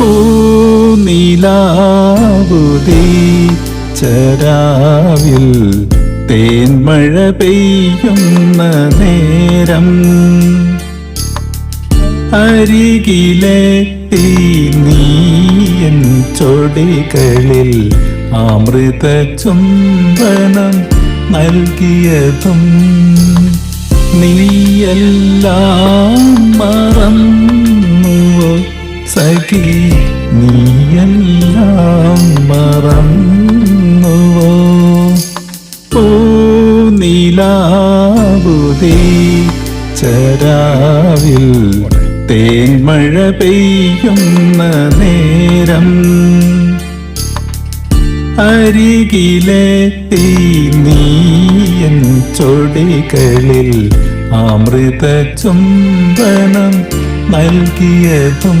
പൂനിലാവുതി ചരാവിൽ തേൻമഴ പെയ്യുന്ന നേരം. അരികിലെ നീയൻ ചൊടികളിൽ അമൃത ചുംബനം നൽകിയതും നീയെല്ലാം മറന്നുവോ സഖി നീയെല്ലാം മറന്നുവോ? പൂനിലാവുതേ ചരാവിൽ തേൻമഴ പെയ്യുന്ന നേരം. അരികിലെത്തി നീയൻ ചൊടികളിൽ അമൃത ചുംബനം നൽകിയതും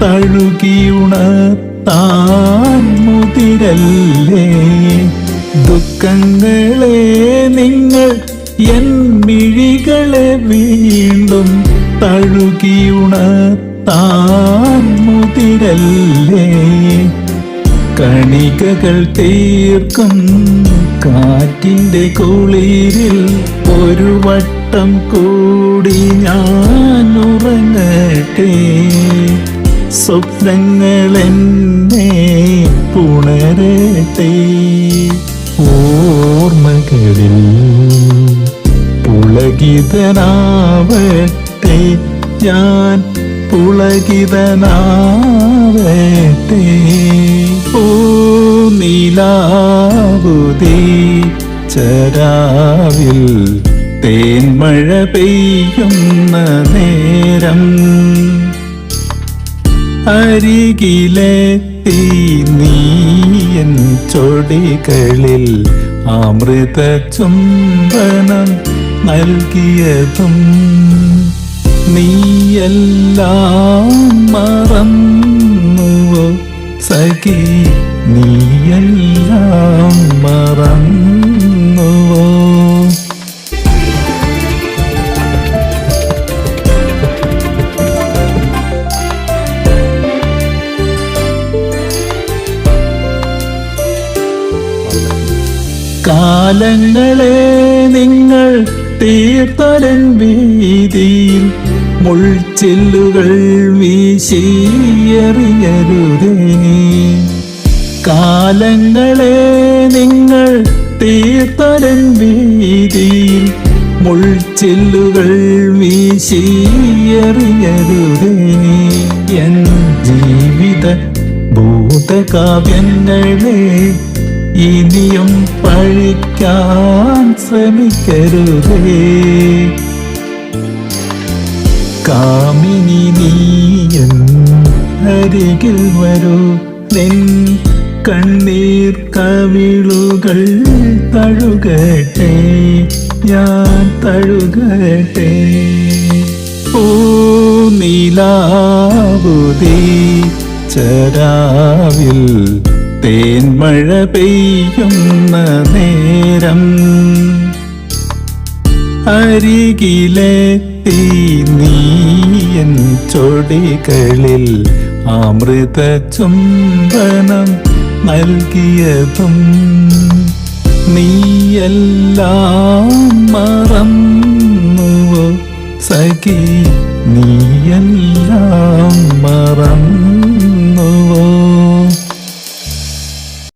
തഴുകിയുണത്താൻ മുതിരല്ലേ? ദുഃഖങ്ങളെ നിങ്ങൾ എൻ മിഴികളെ വീണ്ടും തഴുകിയുണർത്താൻ മുതിരല്ലേ? കണികകൾ തീർക്കും കാറ്റിന്റെ കുളിരിൽ ഒരു വട്ടം കൂടി ഞാൻ ഉറങ്ങട്ടെ. സ്വപ്നങ്ങൾ എന്നെ പുണരട്ടെ. ഓർമ്മകളിൽ പുളകിതനാവട്ടെ. ഞാൻ പുളകിതനാവട്ടെ. ഓ നീലാവുതി ചരാവിൽ തേൻമഴ പെയ്യുന്ന നേരം. അരികിലെത്തി നീയൻ ചൊടികളിൽ അമൃത ചുംബനം നൽകിയതും നീയെല്ലാം മറന്നുവോ സഖി? നീയെല്ലാം മറന്നുവോ കാലങ്ങളെ നിങ്ങൾ തീർത്തലൻ വീതിയിൽ മുൾച്ചെല്ലുകൾ വീശിയറിയരുതേ. കാലങ്ങളെ നിങ്ങൾ തീർത്തലൻ വീതിയിൽ മുൾച്ചെല്ലുകൾ വീശിയറിയരുതേ. എൻ ജീവിത ഭൂതകാവ്യങ്ങളെ ഇനിയും പഴിക്കാൻ ശ്രമിക്കരുതേ. കാമിനി നീയൻ അരികിൽ വരൂ. നിൻ കണ്ണീർ കവിളുകൾ തഴുകട്ടെ. ഞാൻ തഴുകട്ടെ. ഓ നീലാവുതീ ചരാവിൽ തേൻമഴ പെയ്യുന്ന നേരം അരികിലെത്തി നീയൻ ചൊടികളിൽ അമൃത ചുംബനം നൽകിയതും നീയെല്ലാം മറന്നുവോ സഖി? നീയെല്ലാം മറന്നു